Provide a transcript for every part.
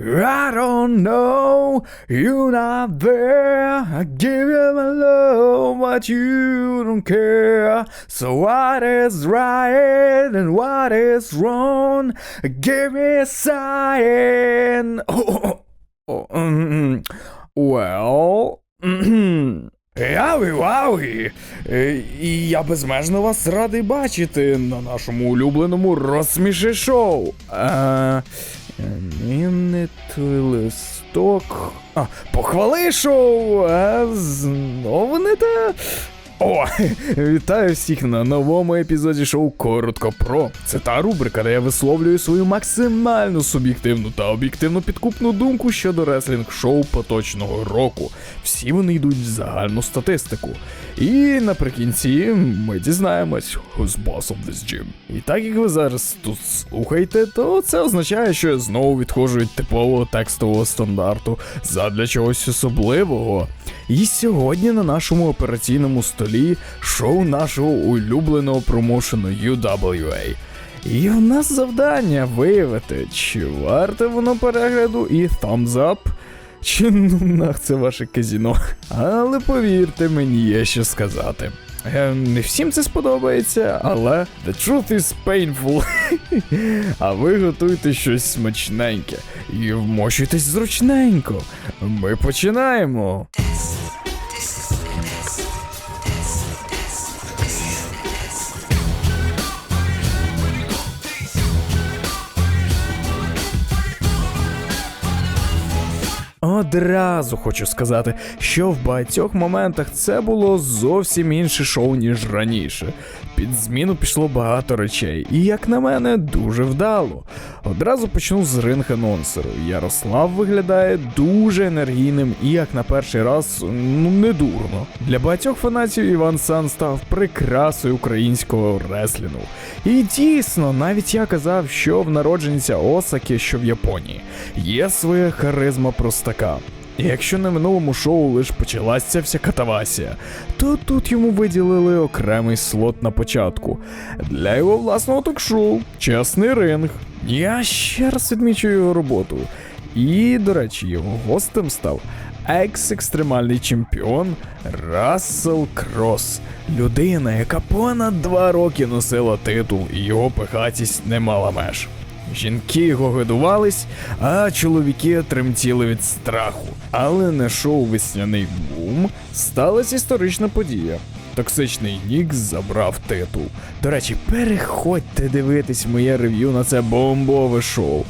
I don't know, you're not there. I give you my love, but you don't care. So what is right and what is wrong? Give me a sign. Oh, oh, oh, mm, well. Яви, вауї! Е, І я безмежно вас радий бачити на нашому улюбленому розсміши шоу. А, Міни той листок. А, похвали шоу! А знову не те. О, вітаю всіх на новому епізоді шоу Коротко Про. Це та рубрика, де я висловлюю свою максимально суб'єктивну та об'єктивно підкупну думку щодо реслінг шоу поточного року. Всі вони йдуть в загальну статистику. І наприкінці ми дізнаємось, who's boss of this gym. І так як ви зараз тут слухаєте, то це означає, що я знову відходжу від типового текстового стандарту задля чогось особливого. І сьогодні на нашому операційному столі шоу нашого улюбленого промоушену UWA. І у нас завдання виявити, чи варте воно перегляду і thumbs up, чи ну нах це ваше казіно. Але повірте, мені є що сказати. Е, Не всім це сподобається, але the truth is painful. а ви готуйте щось смачненьке і вмощуйтесь зручненько. Ми починаємо. Одразу хочу сказати, що в багатьох моментах це було зовсім інше шоу, ніж раніше. Під зміну пішло багато речей, і, як на мене, дуже вдало. Одразу почну з ринг анонсеру. Ярослав виглядає дуже енергійним і, як на перший раз, ну не дурно. Для багатьох фанатів Іван Сан став прикрасою українського реслінгу. І дійсно, навіть я казав, що в народженця Осаки, що в Японії, є своя харизма простака. І якщо на минулому шоу лише почалася вся катавасія, то тут йому виділили окремий слот на початку для його власного ток-шоу Чесний ринг. Я ще раз відмічу його роботу. І, до речі, його гостем став екс-екстремальний чемпіон Рассел Кросс. Людина, яка понад два роки носила титул, і його пихатість не мала меж. Жінки його годувались, а чоловіки тремтіли від страху. Але на шоу Весняний бум сталася історична подія. Токсичний Нікс забрав титул. До речі, переходьте дивитись моє рев'ю на це бомбове шоу.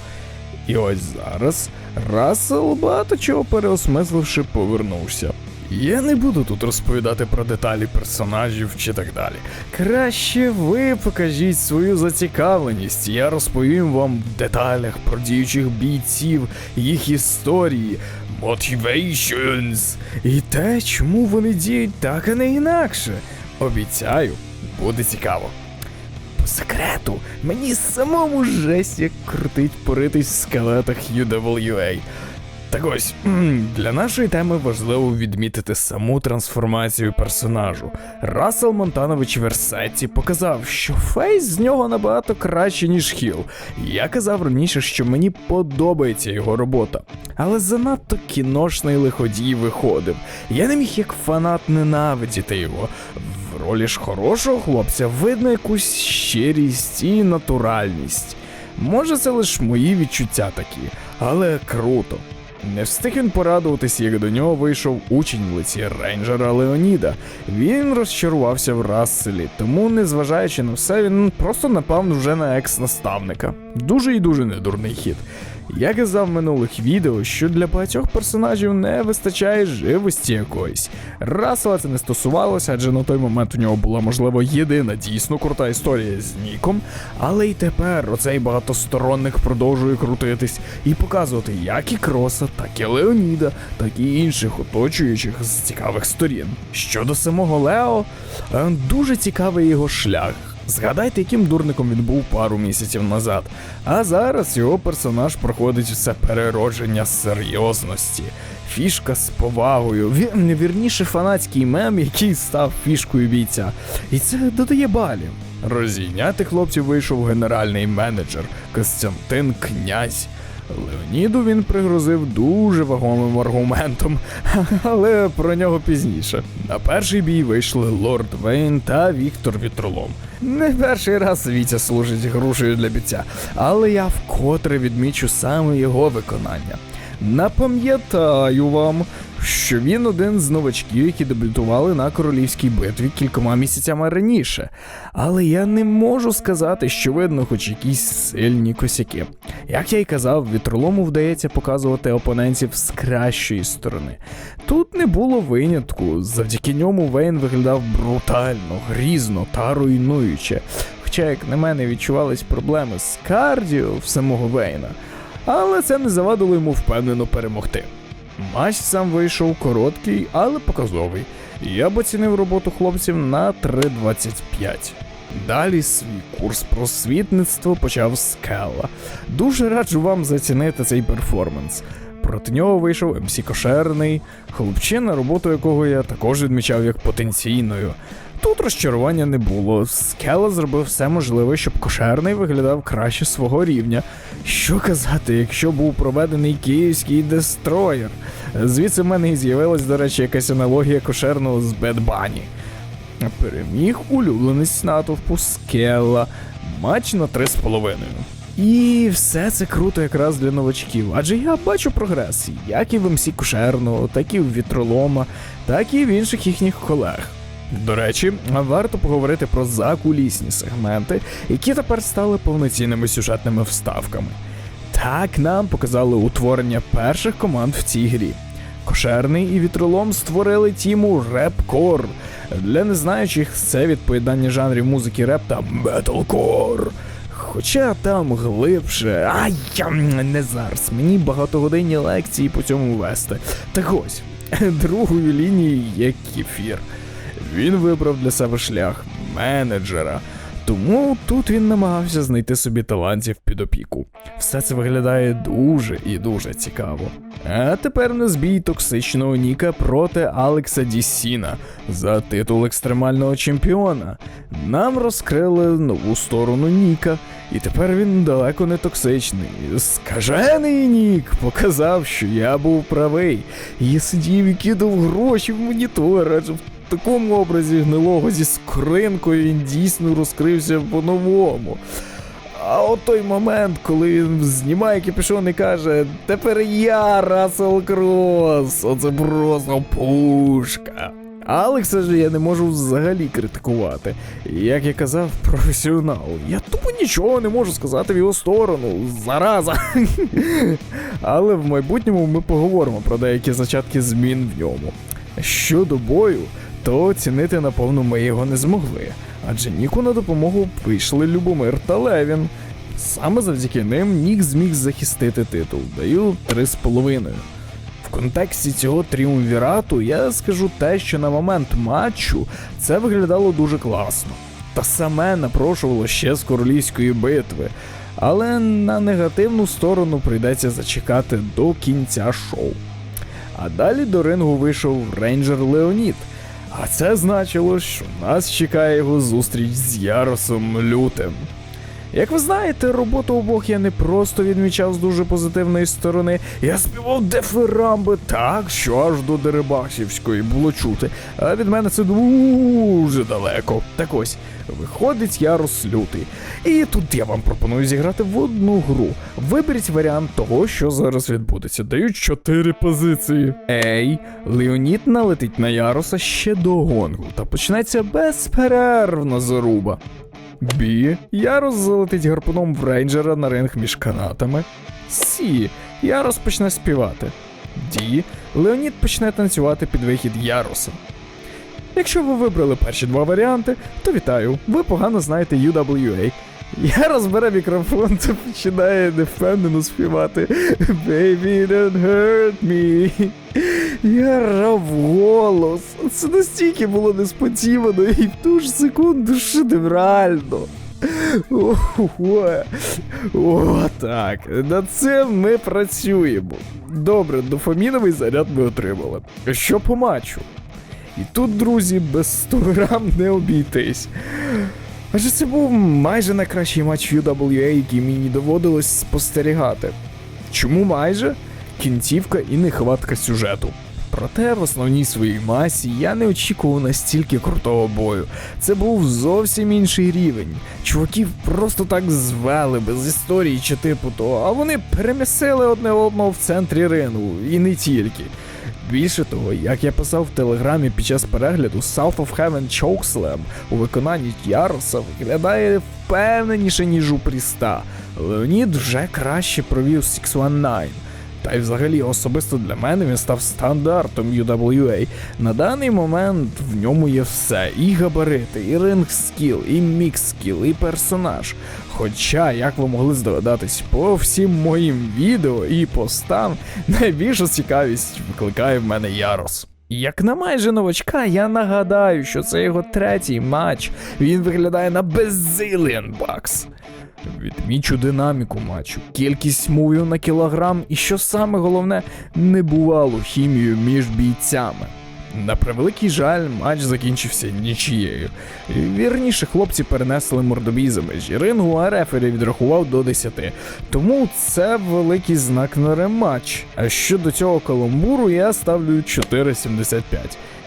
І ось зараз Рассел багато чого переосмисливши повернувся. Я не буду тут розповідати про деталі персонажів чи так далі. Краще ви покажіть свою зацікавленість. Я розповім вам в деталях про діючих бійців, їх історії, motivations і те, чому вони діють так, а не інакше. Обіцяю, буде цікаво. По секрету, мені самому жесть як крутить поритись в скелетах UWA. Так ось для нашої теми важливо відмітити саму трансформацію персонажу. Рассел Монтанович Версетті показав, що фейс з нього набагато краще, ніж Хіл. Я казав раніше, що мені подобається його робота, але занадто кіношний лиходій виходив. Я не міг як фанат ненавидіти його. В ролі ж хорошого хлопця видно якусь щирість і натуральність. Може, це лише мої відчуття такі, але круто. Не встиг він порадуватись, як до нього вийшов учень в лиці рейнджера Леоніда. Він розчарувався в Расселі, тому, незважаючи на все, він просто напав вже на екс-наставника. Дуже і дуже недурний хід. Я казав в минулих відео, що для багатьох персонажів не вистачає живості якоїсь. Рассела це не стосувалося, адже на той момент у нього була можливо єдина дійсно крута історія з Ніком. Але й тепер оцей багатосторонник продовжує крутитись і показувати як і Кроса, так і Леоніда, так і інших оточуючих з цікавих сторін. Щодо самого Лео, е, дуже цікавий його шлях. Згадайте, яким дурником він був пару місяців назад. А зараз його персонаж проходить все переродження серйозності. Фішка з повагою, вір, вірніше фанатський мем, який став фішкою бійця. І це додає балів. Розійняти хлопців вийшов генеральний менеджер Костянтин Князь. Леоніду він пригрозив дуже вагомим аргументом, але про нього пізніше. На перший бій вийшли Лорд Вейн та Віктор Вітролом. Не перший раз Вітя служить грушею для бійця, але я вкотре відмічу саме його виконання. Напам'ятаю вам, що він один з новачків, які дебютували на королівській битві кількома місяцями раніше. Але я не можу сказати, що видно хоч якісь сильні косяки. Як я й казав, вітролому вдається показувати опонентів з кращої сторони. Тут не було винятку, завдяки ньому Вейн виглядав брутально, грізно та руйнуюче. Хоча, як на мене, відчувались проблеми з кардіо в самого Вейна, але це не завадило йому впевнено перемогти. Матч сам вийшов короткий, але показовий. Я б оцінив роботу хлопців на 3.25. Далі свій курс просвітництва почав Скелла. Дуже раджу вам зацінити цей перформанс. Проти нього вийшов МС Кошерний, хлопчина, роботу якого я також відмічав як потенційною. Тут розчарування не було. Скела зробив все можливе, щоб кошерний виглядав краще свого рівня. Що казати, якщо був проведений київський дестроєр? Звідси в мене і з'явилась, до речі, якась аналогія кошерного з Бедбані. Переміг улюбленець натовпу Скелла. Матч на 3,5. І все це круто якраз для новачків, адже я бачу прогрес, як і в МС Кошерного, так і в Вітролома, так і в інших їхніх колег. До речі, варто поговорити про закулісні сегменти, які тепер стали повноцінними сюжетними вставками. Так нам показали утворення перших команд в цій грі. Кошерний і вітролом створили тіму Репкор. Для незнаючих це від поєднання жанрів музики реп та металкор. Хоча там глибше. Ай, не зараз. Мені багатогодинні лекції по цьому вести. Так ось, другою лінією є кефір. Він вибрав для себе шлях менеджера. Тому тут він намагався знайти собі талантів під опіку. Все це виглядає дуже і дуже цікаво. А тепер на збій токсичного Ніка проти Алекса Дісіна за титул екстремального чемпіона. Нам розкрили нову сторону Ніка, і тепер він далеко не токсичний. Скажений Нік показав, що я був правий. Я сидів і кидав гроші в монітор, адже в такому образі гнилого зі скринкою він дійсно розкрився по-новому. А от той момент, коли він знімає капюшон і каже: Тепер я Рассел Крос, оце просто пушка. Алекса ж я не можу взагалі критикувати. Як я казав, професіонал. Я тупо нічого не можу сказати в його сторону. Зараза. Але в майбутньому ми поговоримо про деякі зачатки змін в ньому. Щодо бою, то оцінити наповну ми його не змогли, адже Ніку на допомогу вийшли Любомир та Левін. Саме завдяки ним Нік зміг захистити титул, даю 3,5. В контексті цього тріумвірату я скажу те, що на момент матчу це виглядало дуже класно. Та саме напрошувало ще з королівської битви. Але на негативну сторону прийдеться зачекати до кінця шоу. А далі до рингу вийшов рейнджер Леонід. А це значило, що нас чекає його зустріч з Яросом Лютим. Як ви знаєте, роботу обох я не просто відмічав з дуже позитивної сторони, я співав дефирамби так, що аж до Дерибасівської було чути, а від мене це дуже далеко. Так ось, виходить Ярос Лютий. І тут я вам пропоную зіграти в одну гру. Виберіть варіант того, що зараз відбудеться. Дають чотири позиції. Ей, Леонід налетить на Яроса ще до гонгу, та почнеться безперервна заруба. Бі. Ярос залетить гарпуном в рейнджера на ринг між канатами. Сі. Ярос почне співати. Ді. Леонід почне танцювати під вихід Яроса. Якщо ви вибрали перші два варіанти, то вітаю, ви погано знаєте UWA. Я розбере мікрофон та починає невпевнено співати Baby don't hurt me. Я рав голос. Це настільки було несподівано і в ту ж секунду шедеврально. О, так. Над цим ми працюємо. Добре, дофаміновий заряд ми отримали. Що по матчу? І тут, друзі, без 100 грам не обійтись. Адже це був майже найкращий матч UWA, який мені доводилось спостерігати. Чому майже? Кінцівка і нехватка сюжету. Проте в основній своїй масі я не очікував настільки крутого бою. Це був зовсім інший рівень. Чуваків просто так звели без історії чи типу того, а вони перемісили одне одного в центрі рингу, і не тільки. Більше того, як я писав в телеграмі під час перегляду, South of Heaven Chokeslam у виконанні Яроса виглядає впевненіше, ніж у Пріста. Леонід вже краще провів 619. Та й взагалі особисто для мене він став стандартом UWA. На даний момент в ньому є все: і габарити, і ринг скіл, і мікс скіл, і персонаж. Хоча, як ви могли здогадатись, по всім моїм відео і постам найбільшу цікавість викликає в мене Ярос. Як на майже новачка, я нагадаю, що це його третій матч. Він виглядає на беззиліан бакс. Відмічу динаміку матчу, кількість мувів на кілограм і що саме головне, небувалу хімію між бійцями. На превеликий жаль, матч закінчився нічією. Вірніше, хлопці перенесли мордобій за межі рингу, а рефері відрахував до 10. Тому це великий знак на рематч. А щодо цього каламбуру я ставлю 4,75.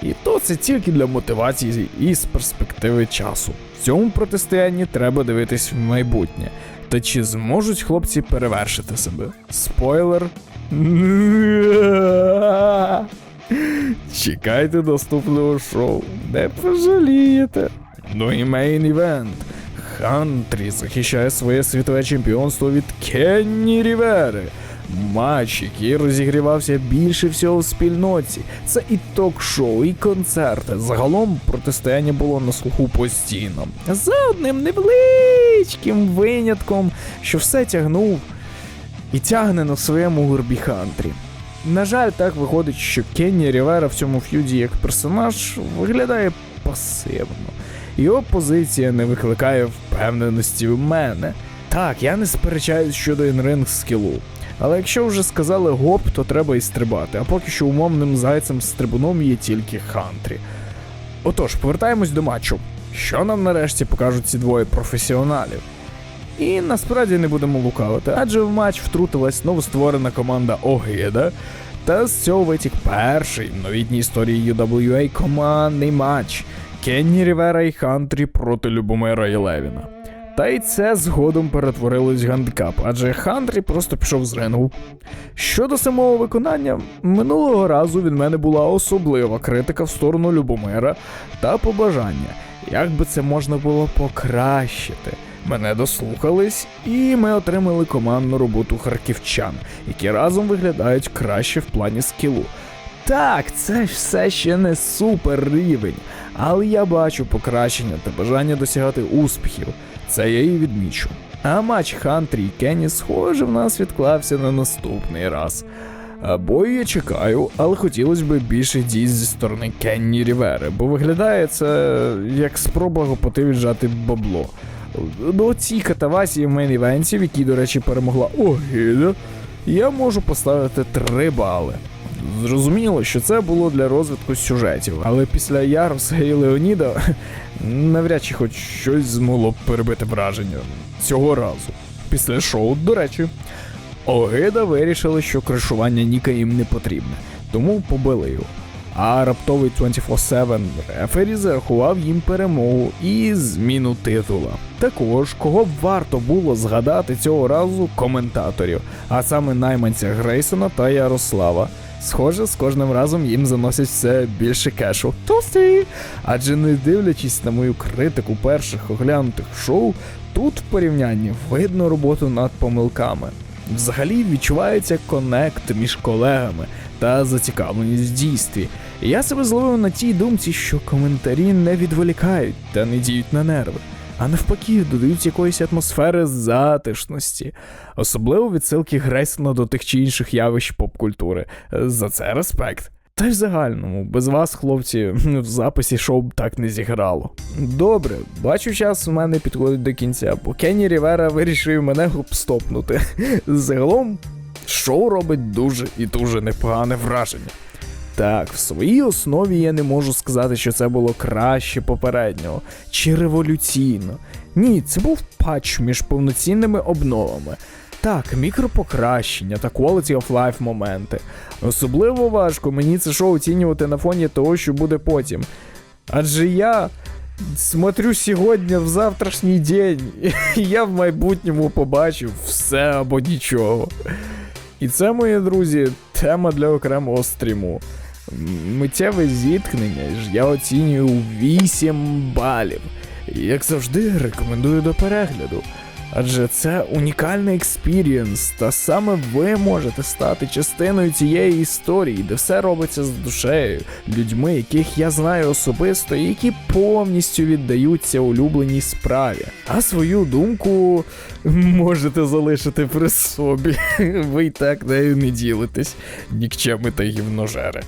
І то це тільки для мотивації і з перспективи часу. В цьому протистоянні треба дивитись в майбутнє. Та чи зможуть хлопці перевершити себе? Спойлер. Чекайте наступного шоу, не пожалієте. Ну і мейн івент. Хантрі захищає своє світове чемпіонство від Кенні Рівери. Матч, який розігрівався більше всього в спільноті. Це і ток-шоу, і концерти. Загалом протистояння було на слуху постійно. За одним невеличким винятком, що все тягнув і тягне на своєму горбі Хантрі. На жаль, так виходить, що Кенні Рівера в цьому ф'юді як персонаж виглядає пасивно. Його позиція не викликає впевненості в мене. Так, я не сперечаюсь щодо інринг скілу. Але якщо вже сказали гоп, то треба і стрибати, а поки що умовним зайцем з трибуном є тільки Хантрі. Отож, повертаємось до матчу. Що нам нарешті покажуть ці двоє професіоналів? І насправді не будемо лукавити, адже в матч втрутилась новостворена команда Огида, та з цього витік перший в новітній історії UWA командний матч Кенні Рівера і Хантрі проти Любомира і Левіна. Та й це згодом перетворилось в гандикап, адже Хантрі просто пішов з рингу. Щодо самого виконання, минулого разу від мене була особлива критика в сторону Любомира та побажання, як би це можна було покращити. Мене дослухались, і ми отримали командну роботу харківчан, які разом виглядають краще в плані скілу. Так, це ж все ще не супер рівень, але я бачу покращення та бажання досягати успіхів. Це я і відмічу. А матч Хантрі і Кенні, схоже, в нас відклався на наступний раз. Бою я чекаю, але хотілося б більше дій зі сторони Кенні Рівери, бо виглядає це як спроба гопоти віджати бабло. До цій катавасії в мейн івенті, в якій, до речі, перемогла Огида, я можу поставити 3 бали. Зрозуміло, що це було для розвитку сюжетів, але після Яроса і Леоніда навряд чи хоч щось змогло б перебити враження цього разу. Після шоу, до речі, Огида вирішили, що кришування Ніка їм не потрібне, тому побили його. А раптовий 24-7 рефері зарахував їм перемогу і зміну титула. Також кого б варто було згадати цього разу коментаторів, а саме найманця Грейсона та Ярослава. Схоже, з кожним разом їм заносять все більше кешу. Тості! Адже не дивлячись на мою критику перших оглянутих шоу, тут в порівнянні видно роботу над помилками. Взагалі відчувається конект між колегами та зацікавленість в дійстві. Я себе зловив на тій думці, що коментарі не відволікають та не діють на нерви, а навпаки, додають якоїсь атмосфери затишності, особливо відсилки Грейсона до тих чи інших явищ поп-культури. За це респект. Та й в загальному, без вас, хлопці, в записі шоу б так не зіграло. Добре, бачу, час у мене підходить до кінця, бо Кенні Рівера вирішив мене стопнути. Загалом, шоу робить дуже і дуже непогане враження. Так, в своїй основі я не можу сказати, що це було краще попереднього чи революційно. Ні, це був патч між повноцінними обновами. Так, мікропокращення та quality of life моменти. Особливо важко мені це шоу оцінювати на фоні того, що буде потім. Адже я смотрю сьогодні в завтрашній день, і я в майбутньому побачив все або нічого. І це, мої друзі, тема для окремого стріму. Миттєве зіткнення ж я оцінюю 8 балів. Як завжди, рекомендую до перегляду. Адже це унікальний експірієнс, та саме ви можете стати частиною цієї історії, де все робиться з душею, людьми, яких я знаю особисто, і які повністю віддаються улюбленій справі. А свою думку можете залишити при собі. Ви й так нею не ділитесь, нікчеми та гівножери.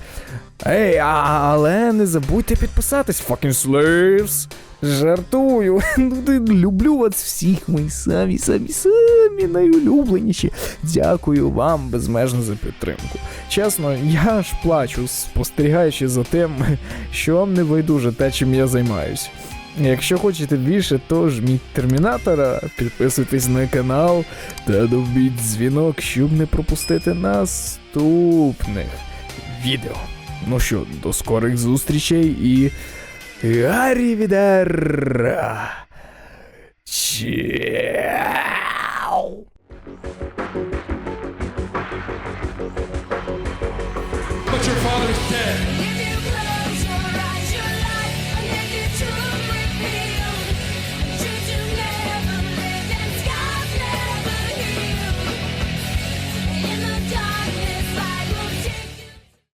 Ей, але не забудьте підписатись, fucking slaves! Жартую. Ну, люблю вас всіх, мої самі, самі, самі найулюбленіші. Дякую вам безмежно за підтримку. Чесно, я ж плачу, спостерігаючи за тим, що вам не байдуже те, чим я займаюсь. Якщо хочете більше, то жміть термінатора, підписуйтесь на канал та добіть дзвінок, щоб не пропустити наступних відео. Ну що, до скорих зустрічей і. Arrivederci. Ciao.